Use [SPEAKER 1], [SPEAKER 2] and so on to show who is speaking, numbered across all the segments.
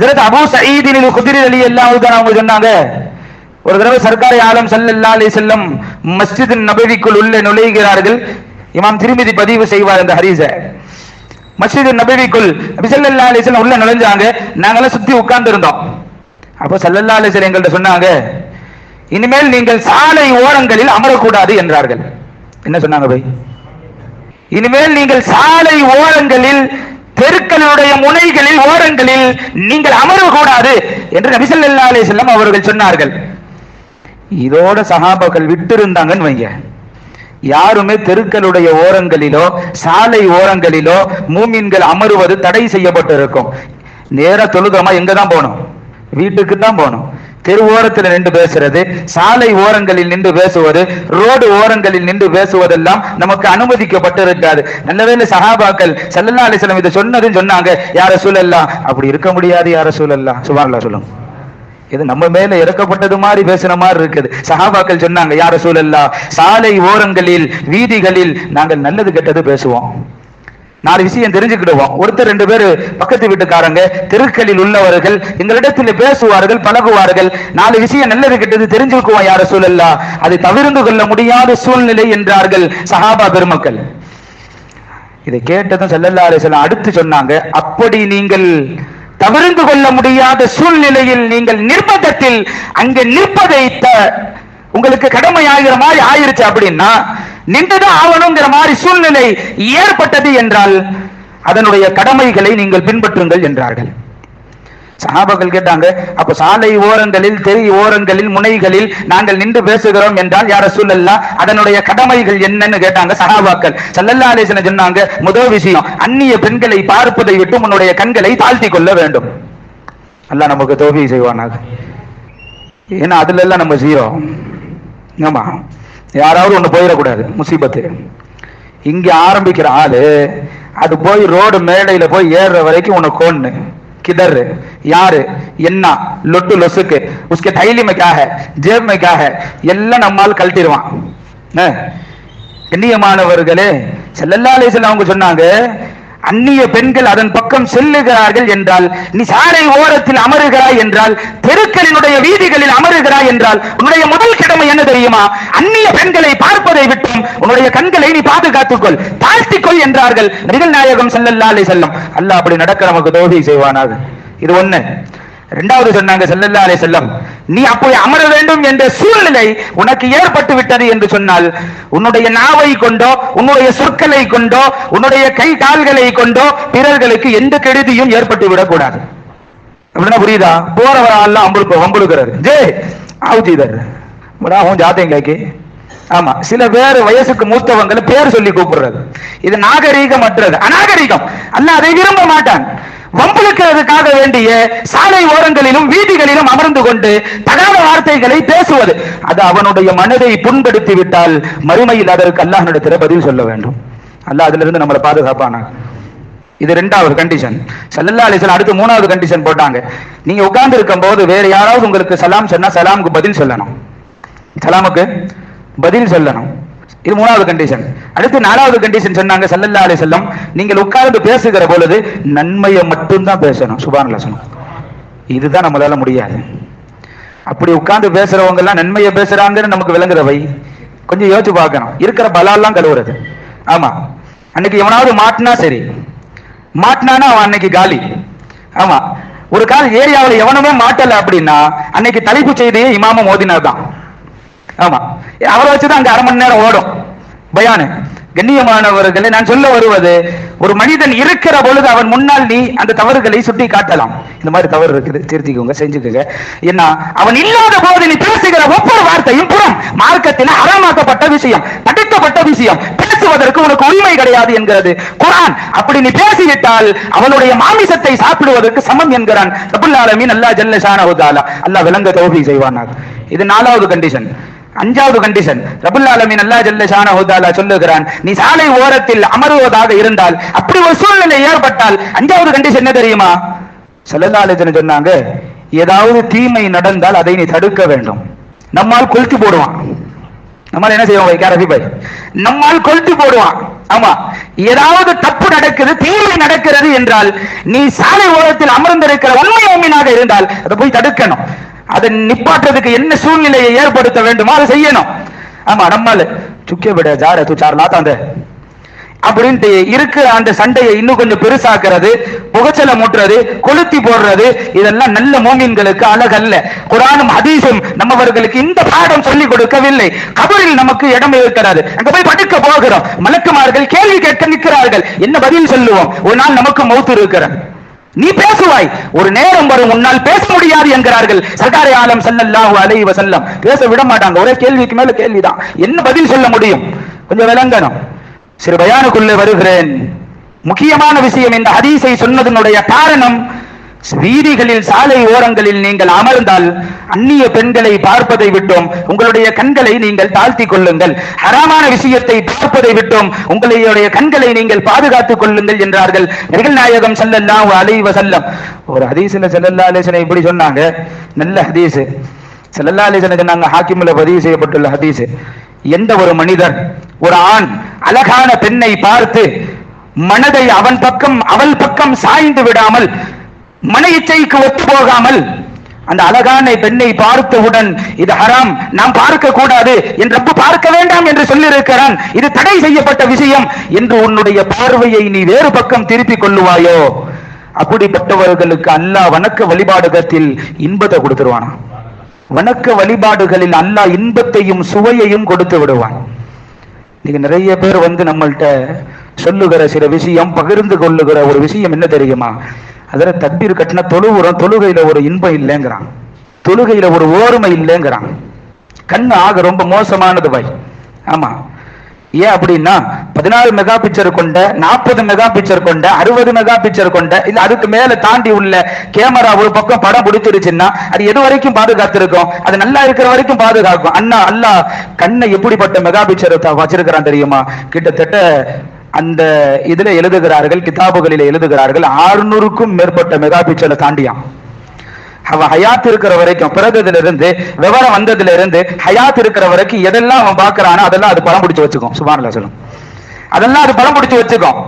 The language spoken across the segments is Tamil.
[SPEAKER 1] ஹசரத் அபு சயீதின் குதிரை அலி எல்லாம் அவங்க சொன்னாங்க. ஒரு தடவை சர்க்காரி ஆலம் சல்லல்லா அலி செல்லம் மஸ்ஜித் நபவிக்குள் உள்ளே நுழைகிறார்கள். இமாம் திருமிதி பதிவு செய்வார் அந்த ஹரிச மஸ்ஜித் நபவிக்குள் நபி அலி செல்லம் உள்ள நுழைஞ்சாங்க. நாங்கெல்லாம் சுத்தி உட்கார்ந்து இருந்தோம் அப்போ சல்லல்லா அலி செல்லம் எங்கள்ட்ட சொன்னாங்க இனிமேல் நீங்கள் சாலை ஓரங்களில் அமரக்கூடாது என்றார்கள். என்ன சொன்னாங்க பை இனிமேல் நீங்கள் சாலை ஓரங்களில் தெருக்களுடைய முனைகளில் ஓரங்களில் நீங்கள் அமரக்கூடாது என்று நபி ஸல்லல்லாஹு அலைஹி வஸல்லம் அவர்கள் சொன்னார்கள். இதோட சஹாபாக்கள் விட்டு இருந்தாங்கன்னு வைங்க. யாருமே தெருக்களுடைய ஓரங்களிலோ சாலை ஓரங்களிலோ மூமின்கள் அமருவது தடை செய்யப்பட்டிருக்கும். நேரா தொழுகமா எங்க தான் போகணும்? வீட்டுக்கு தான் போகணும். தெரு ஓரத்தில் நின்று பேசுறது சாலை ஓரங்களில் நின்று பேசுவது ரோடு ஓரங்களில் நின்று பேசுவதெல்லாம் நமக்கு அனுமதிக்கப்பட்டிருக்காது. நல்லவேளை சஹாபாக்கள் ஸல்லல்லாஹு அலைஹி இதை சொன்னதுன்னு சொன்னாங்க யார சூழல்லாம் அப்படி இருக்க முடியாது யார சூழல்லாம் சுபான்லா சொல்லுங்க இது நம்ம மேல இறக்கப்பட்டது மாதிரி பேசுன மாதிரி இருக்குது. சஹாபாக்கள் சொன்னாங்க யார சூழல்லா சாலை ஓரங்களில் வீதிகளில் நாங்கள் நல்லது கெட்டது பேசுவோம். நாலு விஷயம் தெரிஞ்சுக்கிடுவோம். ஒருத்தர் ரெண்டு பேர் பக்கத்து வீட்டுக்காரங்க தெருக்களில் உள்ளவர்கள் எங்களிடத்தில் பேசுவார்கள் பழகுவார்கள். நாலு விஷயம் நல்லது கிட்டது தெரிஞ்சுக்குவோம் யார சூழல்லா அதை தவிர்ந்து கொள்ள முடியாத சூழ்நிலை என்றார்கள் சஹாபா பெருமக்கள். இதை கேட்டதும் செல்லல்லா அலைஹி அடுத்து சொன்னாங்க அப்படி நீங்கள் தவிர்ந்து கொள்ள முடியாத சூழ்நிலையில் நீங்கள் நிர்பந்தத்தில் அங்கு நிற்பதை த- உங்களுக்கு கடமை ஆகிற மாதிரி ஆயிருச்சு அப்படின்னா நின்றுதான் ஆகணுங்கிற மாதிரி சூழ்நிலை ஏற்பட்டது என்றால் அதனுடைய கடமைகளை நீங்கள் பின்பற்றுங்கள் என்றார்கள். சஹாபாக்கள் கேட்டாங்க அப்ப சாலை ஓரங்களில் தெரு ஓரங்களில் முனைகளில் நாங்கள் நின்று பேசுகிறோம் என்றால் யார சூழல்லா அதனுடைய கடமைகள் என்னன்னு கேட்டாங்க சகாபாக்கள். சல்லல்லா சொன்னாங்க முதல் விஷயம் அந்நிய பெண்களை பார்ப்பதை விட்டு உன்னுடைய கண்களை தாழ்த்தி கொள்ள வேண்டும். அல்ல நமக்கு தோல்வி செய்வானாக. ஏன்னா அதுல எல்லாம் நம்ம ஜீரோ. ஆமா. யாராவது ஒண்ணு போயிடக்கூடாது முசீபத்து இங்க ஆரம்பிக்கிற ஆளு அது போய் ரோடு மேடையில போய் ஏறுற வரைக்கும் உனக்கு ஒண்ணு किधर யாரு என்ன லொட்டு லொசுக்கு உஸ்கே தைலி में क्या है जेब में क्या है எல்லாம் நம்மால் கழட்டிடுவான் அஹ். கண்ணியமானவர்களே ஸல்லல்லாஹு அலைஹி வஸல்லம் அவங்க சொன்னாங்க அந்நிய பெண்கள் அதன் பக்கம் செல்லுகிறார்கள் என்றால் நீ சாலை ஓரத்தில் அமருகிறாய் என்றால் தெருக்களினுடைய வீதிகளில் அமருகிறாய் என்றால் உன்னுடைய முதல் கடமை என்ன தெரியுமா? அந்நிய பெண்களை பார்ப்பதை விட்டும் உன்னுடைய கண்களை நீ பாதுகாத்துக்கொள் தாழ்த்திக்கொள் என்றார்கள் நிகழ் நாயகம் செல்லல்லாலே செல்லும் அல்ல அல்லாஹ் அப்படி நடக்க நமக்கு தோல்வி செய்வானாக. இது ஒண்ணு. இரண்டாவது சொன்னாங்க செல்லல்லாலே செல்லம் நீ அப்போது அமர வேண்டும் என்ற சூழ்நிலை உனக்கு ஏற்பட்டு விட்டது என்று சொன்னால் உன்னுடைய நாவை கொண்டோ உன்னுடைய சொற்களை கொண்டோ உன்னுடைய கை கால்களை கொண்டோ பிறர்களுக்கு எந்த கெடுதியும் ஏற்பட்டு விடக்கூடாது. அப்படின்னா புரியுதா? போறவரெல்லாம் அம்புழுக்க அம்புழுக்கிறாரு ஜே ஆவுஜிதர். இதர் படா ஆமா சில பேர் வயசுக்கு மூத்தவங்களை பேர் சொல்லி கூப்பிடுறது. இது நாகரீகமற்றது. அநாகரீகம். அல்ல அதை விரும்ப மாட்டான். வம்புழுக்கிறதுக்காக வேண்டிய சாலை ஓரங்களிலும் வீதிகளிலும் அமர்ந்து கொண்டு தகாத வார்த்தைகளை பேசுவது. அது அவனுடைய மனதை புண்படுத்தி விட்டால் மறுமையில் அதற்கு அல்லாஹ்விடத்தில் பதில் சொல்ல வேண்டும். அல்லாஹ் அதிலிருந்து இருந்து நம்மளை பாதுகாப்பானாங்க இது ரெண்டாவது கண்டிஷன் சல்லல்லா அலிசன் அடுத்து மூணாவது கண்டிஷன் போட்டாங்க. நீங்க உட்கார்ந்து இருக்கும் போது வேற யாராவது உங்களுக்கு சலாம் சொன்னா சலாமுக்கு பதில் சொல்லணும். சலாமுக்கு பதில் சொல்லணும். இது மூணாவது கண்டிஷன் அடுத்து நாலாவது கண்டிஷன் சொன்னாங்க சல்லல்லா அலிசல்லம் நீங்கள் உட்கார்ந்து பேசுகிற பொழுது நன்மையை மட்டும்தான் பேசணும் சுபான் சொன்னோம் இதுதான் நம்மளால முடியாது. அப்படி உட்கார்ந்து பேசுறவங்க எல்லாம் நன்மையை பேசுறாங்கன்னு நமக்கு விளங்குறவை. கொஞ்சம் யோசிச்சு பார்க்கணும். இருக்கிற பலால்லாம் கழுவுறது. ஆமா. அன்னைக்கு எவனாவது மாட்டினா சரி. மாட்டினானா அவன் அன்னைக்கு காலி. ஆமா. ஒரு கால் ஏரியாவில் எவனுமே மாட்டல அப்படின்னா அன்னைக்கு தலைப்பு செய்தியே இமாம மோதினார் தான் ஆமா. அவரை வச்சுதான் அங்க அரை மணி நேரம் ஓடும். பயானு. கண்ணியமானவர்களே நான் சொல்ல வருவது ஒரு மனிதன் இருக்கிற பொழுது அவன் முன்னால் நீ அந்த தவறுகளை சுட்டி காட்டலாம். இந்த மாதிரி தவறு இருக்குது. திருத்திக்கோங்க செஞ்சுக்கோங்க. என்ன அவன் இல்லாத போது நீ பேசுகிற ஒவ்வொரு வார்த்தையும் புறம் மார்க்கத்தில் அறமாக்கப்பட்ட விஷயம் தடுக்கப்பட்ட விஷயம் பேசுவதற்கு உனக்கு உரிமை கிடையாது என்கிறது. குரான் அப்படி நீ பேசிவிட்டால் அவனுடைய மாமிசத்தை சாப்பிடுவதற்கு சமம் என்கிறான். ரபுல் அல்லா அல்லாஹ் அல்லா விளங்க தௌஃபீக் செய்வானாக. இது நாலாவது கண்டிஷன் அஞ்சாவது கண்டிஷன் ரபுல் ஆலமீன் ஜல்ல ஷான ஹோதாலா சொல்லுகிறான் நீ சாலை ஓரத்தில் அமருவதாக இருந்தால் அப்படி ஒரு சூழ்நிலை ஏற்பட்டால் அஞ்சாவது கண்டிஷன் என்ன தெரியுமா? சொல்லலாலஜன் சொன்னாங்க ஏதாவது தீமை நடந்தால் அதை நீ தடுக்க வேண்டும். நம்மால் கொளுத்தி போடுவான். நம்மால் என்ன செய்வோம் கேரபி பாய்? நம்மால் கொளுத்தி போடுவான். ஆமா ஏதாவது தப்பு நடக்குது தீமை நடக்கிறது என்றால் நீ சாலை ஓரத்தில் அமர்ந்திருக்கிற உண்மை உண்மையாக இருந்தால் அதை போய் தடுக்கணும். அதை நிப்பாட்டுறதுக்கு என்ன சூழ்நிலையை ஏற்படுத்த வேண்டுமோ அதை செய்யணும். ஆமா நம்மால சுக்கே விட ஜார தூ சார் நாத்தாந்த. அப்படின்ட்டு இருக்கிற அந்த சண்டையை இன்னும் கொஞ்சம் பெருசாக்குறது புகைச்சலை மூட்டுறது கொளுத்தி போடுறது இதெல்லாம் நல்ல மோமீன்களுக்கு அழகல்ல. குரானும் ஹதீஸும் நம்மவர்களுக்கு இந்த பாடம் சொல்லிக் கொடுக்கவில்லை. கபரில் நமக்கு இடம் இருக்கிறது. அங்க போய் படுக்க போகிறோம். மலக்குமார்கள் கேள்வி கேட்க நிற்கிறார்கள். என்ன பதில் சொல்லுவோம்? ஒரு நாள் நமக்கு மௌத்து இருக்கிறது. நீ பேசுவாய். ஒரு நேரம் வரும் உன்னால் பேச முடியாது என்கிறார்கள். சர்க்காரி ஆலம் செல்லல்லாஹு அலைஹி வசல்லம் பேச விட மாட்டாங்க. ஒரே கேள்விக்கு மேல கேள்விதான். என்ன பதில் சொல்ல முடியும்? கொஞ்சம் விளங்கணும். சிறு பயானுக்குள்ளே வருகிறேன். முக்கியமான விஷயம் இந்த ஹதீஸை சொன்னதனுடைய காரணம் வீதிகளில் சாலை ஓரங்களில் நீங்கள் அமர்ந்தால் அந்நிய பெண்களை பார்ப்பதை விட்டோம். உங்களுடைய கண்களை நீங்கள் தாழ்த்தி கொள்ளுங்கள். ஹராமான விஷயத்தை பார்ப்பதை விட்டோம். உங்களுடைய கண்களை நீங்கள் பாதுகாத்துக் கொள்ளுங்கள் என்றார்கள். நபிகள் நாயகம் செல்லல்லா அலைவ செல்லம் ஒரு ஹதீஸ்ல செல்லல்லா அலேசனை இப்படி சொன்னாங்க. நல்ல ஹதீஸ். செல்லல்லா அலைஹி சொன்னாங்க ஹாக்கிம்ல பதிவு செய்யப்பட்டுள்ள ஹதீஸ். எந்த ஒரு மனிதர் ஒரு ஆண் அழகான பெண்ணை பார்த்து மனதை அவன் பக்கம் அவள் பக்கம் சாய்ந்து விடாமல் மன இச்சைக்கு ஒத்து போகாமல் அந்த அழகான பெண்ணை பார்த்தவுடன் இது ஹராம் நாம் பார்க்க கூடாது என் ரப்பு பார்க்க வேண்டாம் என்று சொல்லியிருக்கிறான் இது தடை செய்யப்பட்ட விஷயம் என்று உன்னுடைய பார்வையை நீ வேறு பக்கம் திருப்பிக் கொள்ளுவாயோ? அப்படிப்பட்டவர்களுக்கு அல்லாஹ் வணக்க வழிபாடுகத்தில் இன்பத்தை கொடுத்துருவானா? வணக்க வழிபாடுகளில் அல்லாஹ் இன்பத்தையும் சுவையையும் கொடுத்து விடுவான். நீங்க நிறைய பேர் வந்து நம்மள்ட்ட சொல்லுகிற சில விஷயம் பகிர்ந்து கொள்ளுகிற ஒரு விஷயம் என்ன தெரியுமா? அதுல தக்பீர் கட்டின தொழுவுறம் தொழுகையில ஒரு இன்பம் இல்லைங்கிறான். தொழுகையில ஒரு ஓர்மை இல்லைங்கிறான். கண்ணு ஆக ரொம்ப மோசமானது பாய். ஆமா. ஏன் அப்படின்னா பதினாறு மெகா பிக்சர் கொண்ட நாற்பது மெகா பிக்சர் கொண்ட அறுபது மெகா பிக்சர் கொண்ட இல்ல அதுக்கு மேல தாண்டி உள்ள கேமரா ஒரு பக்கம் படம் பிடிச்சிருச்சுன்னா அது எது வரைக்கும் பாதுகாத்திருக்கும்? அது நல்லா இருக்கிற வரைக்கும் பாதுகாக்கும். அண்ணா அல்லா கண்ணை எப்படிப்பட்ட மெகா பிக்சர் வச்சிருக்கிறான் தெரியுமா? கிட்டத்தட்ட அந்த இதுல எழுதுகிறார்கள் கிதாபுகளில் எழுதுகிறார்கள் ஆறுநூறுக்கும் மேற்பட்ட மெகா பிக்சலை தாண்டியான் அவன் ஹயாத் இருக்கிற வரைக்கும் பிறந்ததுல இருந்து விவரம் வந்ததுல இருந்து ஹயாத் இருக்கிற வரைக்கும் எதெல்லாம் அவன் பாக்குறானோ அதெல்லாம் அது படம் பிடிச்சு வச்சுக்கும். சுபான்ல சொல்லும். அதெல்லாம் அது படம் பிடிச்சு வச்சுக்கும்.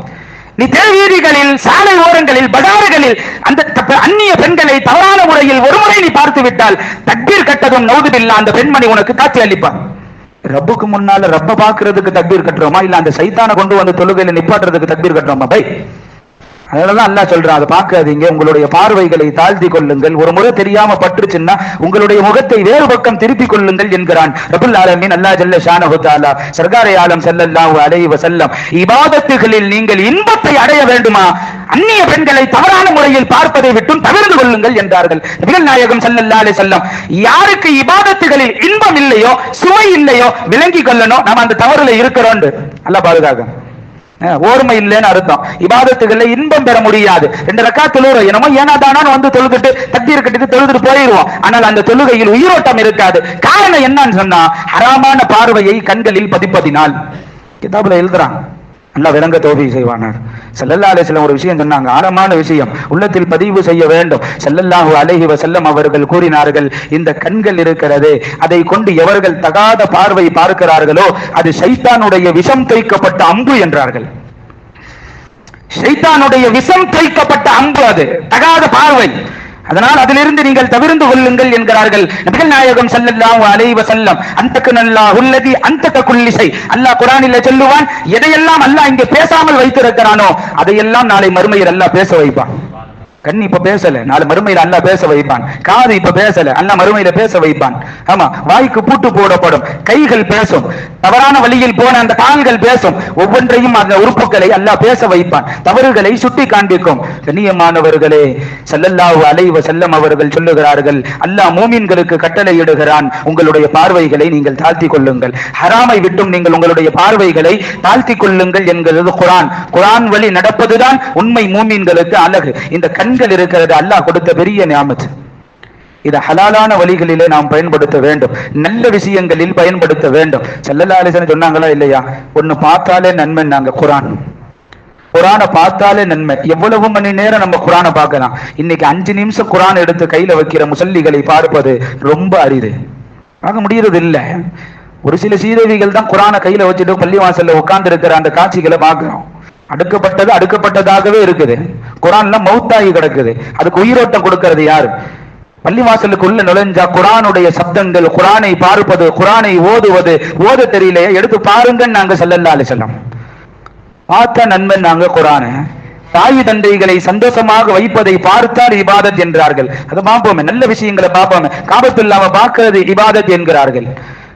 [SPEAKER 1] நீ தெருவீதிகளில் சாலை ஓரங்களில் பஜாறுகளில் அந்த அந்நிய பெண்களை தவறான முறையில் ஒரு முறை நீ பார்த்து விட்டால் தக்பீர் கட்டதும் நௌதுபில்லா அந்த பெண்மணி உனக்கு காட்சி அளிப்பான் ரப்புக்கு முன்னால ரப்ப பாக்குறதுக்கு தக்பீர் கட்டுறோமா? இல்ல அந்த சைத்தான கொண்டு வந்து தொழுகையில நிப்பாட்டுறதுக்கு தக்பீர் கட்டுறோமா? பை அதனாலதான் அல்லா சொல்றான் அதை பார்க்காதீங்க உங்களுடைய பார்வைகளை தாழ்த்தி கொள்ளுங்கள். ஒரு முறை தெரியாம பட்டுருச்சுன்னா உங்களுடைய முகத்தை வேறு பக்கம் திருப்பிக் கொள்ளுங்கள் என்கிறான். ரபுல் ஆலமீன் அல்லா ஜல்ல ஷானஹுத்தாலா சர்காரை ஆலம் ஸல்லல்லாஹு அலைஹி செல்லம் இபாதத்துகளில் நீங்கள் இன்பத்தை அடைய வேண்டுமா? அந்நிய பெண்களை தவறான முறையில் பார்ப்பதை விட்டும் தவிர்த்து கொள்ளுங்கள் என்றார்கள். நபிகள் நாயகம் ஸல்லல்லாஹு அலைஹி செல்லம் யாருக்கு இபாதத்துகளில் இன்பம் இல்லையோ சுவை இல்லையோ விளங்கி கொள்ளணும். நம்ம அந்த தவறுல இருக்கிறோம் நல்லா பாதுகாக்க ஓர்மை இல்லைன்னு அர்த்தம். இபாதத்துகள்ல இன்பம் பெற முடியாது. ரெண்டு ரக்கா தொழுகிறோம் என்னமோ ஏனா வந்து தொழுதுட்டு தட்டி கட்டிட்டு தொழுதுட்டு போயிடுவோம் ஆனால் அந்த தொழுகையில் உயிரோட்டம் இருக்காது. காரணம் என்னன்னு சொன்னா ஹராமான பார்வையை கண்களில் பதிப்பதினால். கிதாபுல எழுதுறான் நல்லா விளங்க தோதி செய்வானார். செல்லல்லா சில ஒரு விஷயம் சொன்னாங்க. ஆழமான விஷயம். உள்ளத்தில் பதிவு செய்ய வேண்டும். செல்லல்லாஹு அலஹி வசல்லம் அவர்கள் கூறினார்கள் இந்த கண்கள் இருக்கிறது அதை கொண்டு எவர்கள் தகாத பார்வை பார்க்கிறார்களோ அது சைத்தானுடைய விஷம் தைக்கப்பட்ட அம்பு என்றார்கள். ஷைத்தானுடைய விஷம் தைக்கப்பட்ட அம்பு அது. தகாத பார்வை. அதனால் அதிலிருந்து நீங்கள் தவிர்ந்து கொள்ளுங்கள் என்கிறார்கள். நபிகள் நாயகம் ஸல்லல்லாஹு அலைஹி வஸல்லம் அந்தக்கு நல்லாஹு அல்லதி அல்லாஹ் குர்ஆனில் சொல்லுவான் எதையெல்லாம் அல்லாஹ் இங்கே பேசாமல் வைத்திருக்கிறானோ அதையெல்லாம் நாளை மறுமையில் அல்லாஹ் பேச வைப்பான். கண் இப்ப பேசல. நாலு மறுமையில அல்லாஹ் பேச வைப்பான். காது இப்ப பேசல. அல்லாஹ் மறுமையில பேச வைப்பான். ஆமா வாய்க்கு பூட்டு போடப்படும். கைகள் பேசும். தவறான வழியில் போன அந்த கால்கள் பேசும். ஒவ்வொன்றையும் அந்த உறுப்புகளை அல்லா பேச வைப்பான். தவறுகளை சுட்டி காண்பிக்கும். கண்ணியமானவர்களே செல்லல்லாவு அலைவ செல்லம் அவர்கள் சொல்லுகிறார்கள் அல்லா மூமின்களுக்கு கட்டளையிடுகிறான். உங்களுடைய பார்வைகளை நீங்கள் தாழ்த்தி கொள்ளுங்கள். ஹராமை விட்டும் நீங்கள் உங்களுடைய பார்வைகளை தாழ்த்தி கொள்ளுங்கள் என்கிறது குரான். குரான் வழி நடப்பதுதான் உண்மை மூமின்களுக்கு அழகு. இந்த கண் கண்கள் இருக்கிறது அல்லாஹ் கொடுத்த பெரிய ஞாபகம் இதை ஹலாலான வழிகளிலே நாம் பயன்படுத்த வேண்டும். நல்ல விஷயங்களில் பயன்படுத்த வேண்டும். செல்லல்லா அலிசன் சொன்னாங்களா இல்லையா? ஒன்னு பார்த்தாலே நன்மைன்னாங்க குரான். குரானை பார்த்தாலே நன்மை. எவ்வளவு மணி நேரம் நம்ம குரானை பார்க்கலாம்? இன்னைக்கு அஞ்சு நிமிஷம் குரான் எடுத்து கையில வைக்கிற முசல்லிகளை பார்ப்பது ரொம்ப அரிது. பார்க்க முடியறது இல்லை. ஒரு சில சீரவிகள் தான் குரானை கையில வச்சுட்டு பள்ளிவாசல்ல உட்கார்ந்து இருக்கிற அந்த காட்சிகளை பார்க்கிறோம். அடுக்கப்பட்டது அடுக்கப்பட்டதாகவே இருக்குது. குரான்ல மவுத்தாகி கிடக்குது. அதுக்கு உயிரோட்டம் கொடுக்கறது யாரு? பள்ளிவாசலுக்குள்ள நுழைஞ்சா குரானுடைய சப்தங்கள் குரானை பார்ப்பது குரானை ஓதுவது ஓத தெரியலையே எடுத்து பாருங்கன்னு நாங்க செல்லல்லாலே செல்லம் பார்த்த நண்பன் நாங்க குரான. தாய் தந்தைகளை சந்தோஷமாக வைப்பதை பார்த்தால் இபாதத் என்றார்கள். அதை பார்ப்போமே நல்ல விஷயங்களை பார்ப்போமே காபத்துல்லாம பார்க்கிறது இபாதத் என்கிறார்கள்.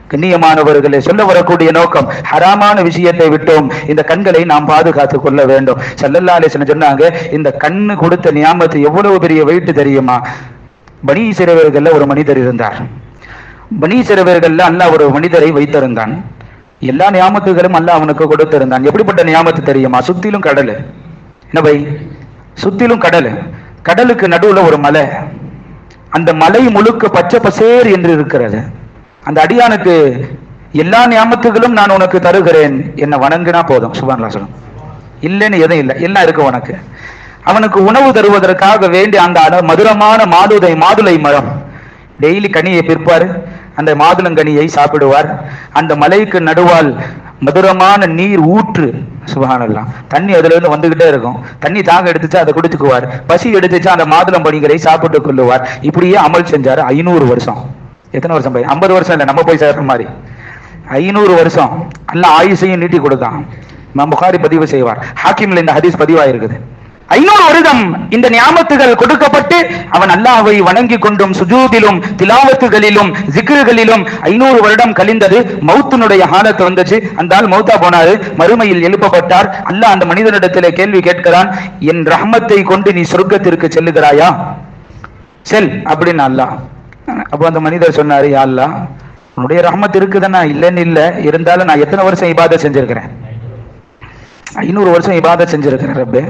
[SPEAKER 1] கண்ணியமானவர்களை சொல்ல வரக்கூடிய நோக்கம் ஹராமான விஷயத்தை விட்டோம். இந்த கண்களை நாம் பாதுகாத்துக் கொள்ள வேண்டும். சல்லல்லா சொன்னாங்க இந்த கண்ணு கொடுத்த நியாமத்து எவ்வளவு பெரிய வெயிட்டு தெரியுமா? பனி சிறவர்கள்ல ஒரு மனிதர் இருந்தார். பனி சிறவர்கள்ல அல்ல ஒரு மனிதரை வைத்திருந்தான். எல்லா நியாமத்துகளும் அல்ல அவனுக்கு கொடுத்திருந்தான். எப்படிப்பட்ட நியாமத்து தெரியுமா? சுத்திலும் கடல். என்ன பை? சுத்திலும் கடல். கடலுக்கு நடுவுல ஒரு மலை. அந்த மலை முழுக்க பச்சை பசேர் என்று இருக்கிறது. அந்த அடியானுக்கு எல்லா நியாமத்துகளும் நான் உனக்கு தருகிறேன். என்னை வணங்கினா போதும். சுபான்லா சொல்லும். இல்லைன்னு எதுவும் இல்லை. எல்லாம் இருக்கு உனக்கு. அவனுக்கு உணவு தருவதற்காக வேண்டி அந்த மதுரமான மாதுதை மாதுளை மரம். டெய்லி கனியை பிற்பாரு அந்த மாதுளங்கனியை சாப்பிடுவார். அந்த மலைக்கு நடுவால் மதுரமான நீர் ஊற்று. சுபஹானல்லாம் தண்ணி அதுல இருந்து வந்துகிட்டே இருக்கும். தண்ணி தாங்க எடுத்துச்சு அதை குடிச்சுக்குவார். பசி எடுத்துச்சு அந்த மாதுளம் பணிகளை சாப்பிட்டு கொள்ளுவார். இப்படியே அமல் செஞ்சாரு ஐநூறு வருஷம். எத்தனை வருஷம் போய்? ஐம்பது வருஷம் இல்லை நம்ம போய் சேர்ற மாதிரி. ஐநூறு வருஷம். அல்ல ஆயுசையும் நீட்டி கொடுத்தான். புகாரி பதிவு செய்வார். ஹாக்கிம்ல இந்த ஹதீஸ் பதிவாயிருக்குது. ஐநூறு வருடம் இந்த நியாமத்துகள் கொடுக்கப்பட்டு அவன் அல்லாவை வணங்கி கொண்டும் சுஜூதிலும் திலாவத்துகளிலும் ஜிக்ருகளிலும் ஐநூறு வருடம் கழிந்தது மௌத்தினுடைய ஹாலத்து வந்துச்சு. அந்த ஆள் மௌத்தா போனாரு மறுமையில் எழுப்பப்பட்டார். அல்லாஹ் அந்த மனிதனிடத்திலே கேள்வி கேட்கிறான் என் ரஹமத்தை கொண்டு நீ சொர்க்கத்திற்கு செல்லுகிறாயா? செல் அப்படின்னு அல்லாஹ். அப்போ அந்த மனிதர் சொன்னாரு யா உன்னுடைய ரஹமத் இருக்குதுன்னா இல்லைன்னு இல்லை. இருந்தாலும் நான் எத்தனை வருஷம் இபாதை செஞ்சிருக்கிறேன்? ஐநூறு வருஷம் இபாதை செஞ்சிருக்கிறேன் ரப்பே.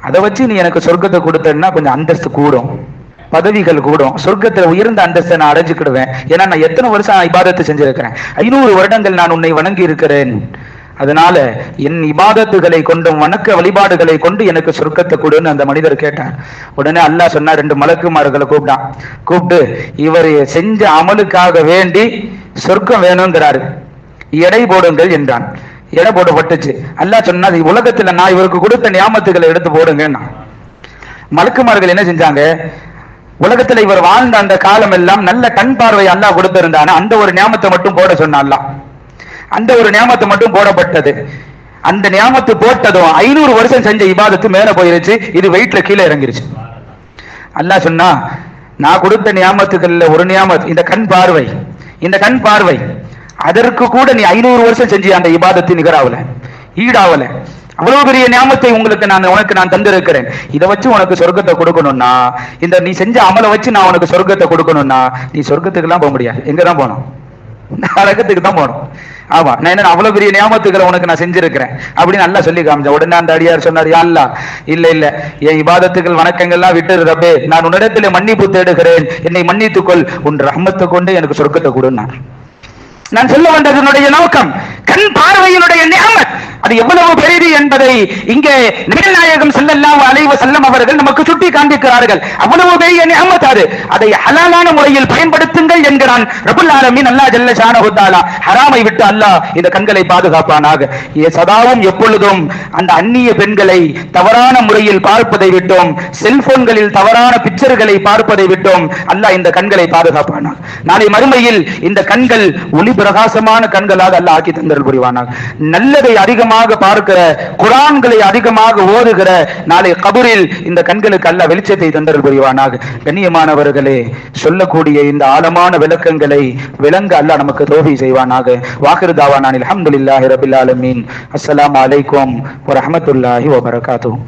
[SPEAKER 1] அதை வச்சு நீ எனக்கு சொர்க்கத்தை கொடுத்தேன்னா கொஞ்சம் அந்தஸ்து கூடும். பதவிகள் கூடும். சொர்க்கத்தில் உயர்ந்த அந்தஸ்தை நான் அடைஞ்சுக்கிடுவேன். ஏன்னா நான் எத்தனை வருஷம் இபாதத்தை செஞ்சிருக்கிறேன்? ஐநூறு வருடங்கள் நான் உன்னை வணங்கி இருக்கிறேன் அதனால என் இபாதத்துகளை கொண்டும் வணக்க வழிபாடுகளை கொண்டு எனக்கு சொர்க்கத்தை கொடுன்னு அந்த மனிதர் கேட்டார். உடனே அல்லாஹ் சொன்னா ரெண்டு மலக்குமார்களை கூப்பிட்டான் கூப்பிட்டு இவர் செஞ்ச அமலுக்காக வேண்டி சொர்க்கம் வேணுங்கிறாரு. எடை போடுங்கள் என்றான். எடை போடப்பட்டுச்சு. அல்லாஹ் சொன்னா உலகத்துல நான் இவருக்கு கொடுத்த நியாமத்துகளை எடுத்து போடுங்கன்னா மலக்குமார்கள் என்ன செஞ்சாங்க? உலகத்துல இவர் வாழ்ந்த அந்த காலம் எல்லாம் நல்ல கண் பார்வை அல்லாஹ் கொடுத்திருந்தான? அந்த ஒரு நியாமத்தை மட்டும் போட சொன்னான் அந்த ஒரு நியமத்தை மட்டும் போடப்பட்டது. அந்த நியமத்து போட்டதும் ஐநூறு வருஷம் செஞ்ச இபாதத்து மேல போயிருச்சு. இது வெயிட்ல கீழே இறங்கிருச்சு. அல்லா சொன்னா நான் கொடுத்த நியாமத்துகள்ல ஒரு நியாமத் இந்த கண் பார்வை இந்த கண் பார்வை அதற்கு கூட நீ ஐநூறு வருஷம் செஞ்சு அந்த இபாதத்தை நிகராவல ஈடாவல. அவ்வளவு பெரிய நியமத்தை உங்களுக்கு நான் உனக்கு நான் தந்திருக்கிறேன். இதை வச்சு உனக்கு சொர்க்கத்தை கொடுக்கணும்னா இந்த நீ செஞ்ச அமலை வச்சு நான் உனக்கு சொர்க்கத்தை கொடுக்கணும்னா நீ சொர்க்கத்துக்கு போக முடியாது. எங்க தான் போகணும்? நரகத்துக்கு தான் போகணும் ஆமா நான் என்ன அவ்வளவு பெரிய நியாமத்துக்களை உனக்கு நான் செஞ்சிருக்கிறேன். அப்படின்னு நல்லா சொல்லி காமிச்சேன். உடனே அந்த அடியார் சொன்னார் யா இல்ல இல்ல என் இபாதத்துக்கள் வணக்கங்கள்லாம் விட்டுரு ரப்பே. நான் உன்னிடத்துல மன்னிப்பு தேடுகிறேன். என்னை மன்னித்துக்கொள். உன் ரஹ்மத்தை கொண்டு எனக்கு சொர்க்கத்தை கொடுன்னார். நான் சொல்ல வந்ததனுடைய நோக்கம். கண் பார்வையினுடைய நியமத் அது எவ்வளவு பெரியது என்பதை இங்கே நிகழ்நாயகம் செல்லல்லா அலைவ செல்லம் அவர்கள் நமக்கு சுட்டி காண்பிக்கிறார்கள். அவ்வளவு பெரிய நியமத் அது. அதை ஹலாலான முறையில் பயன்படுத்துங்கள் என்கிறான் ரபுல் ஆலமின் அல்லா ஜல்ல ஷானஹு ஹராமை விட்டு அல்லாஹ் இந்த கண்களை பாதுகாப்பானாக. சதாவும் எப்பொழுதும் அந்த அந்நிய பெண்களை தவறான முறையில் பார்ப்பதை விட்டோம். செல்போன்களில் தவறான பிக்சர்களை பார்ப்பதை விட்டோம். அல்லாஹ் இந்த கண்களை பாதுகாப்பானாக. நாளை மறுமையில் இந்த கண்கள் ஒளி பிரகாசமான கண்களாக அல்லாஹ் ஆக்கி அருள் புரிவானாக. நல்லதை அதிகமாக பார்க்கிற குரான்களை அதிகமாக ஓதுகிற நாளை கபூரில் இந்த கண்களுக்கு அல்ல வெளிச்சத்தை தந்தருள் புரிவானாக. கண்ணியமானவர்களே சொல்லக்கூடிய இந்த ஆழமான விளக்கங்களை விளங்க அல்ல நமக்கு தோஃபி செய்வானாக. வாக்கிரு தாவானான் அல்ஹம்துலில்லாஹி ரபில் ஆலமீன். அஸ்லாம் அலைக்கும் வரமத்துல்லாஹி வபரகாத்துஹு.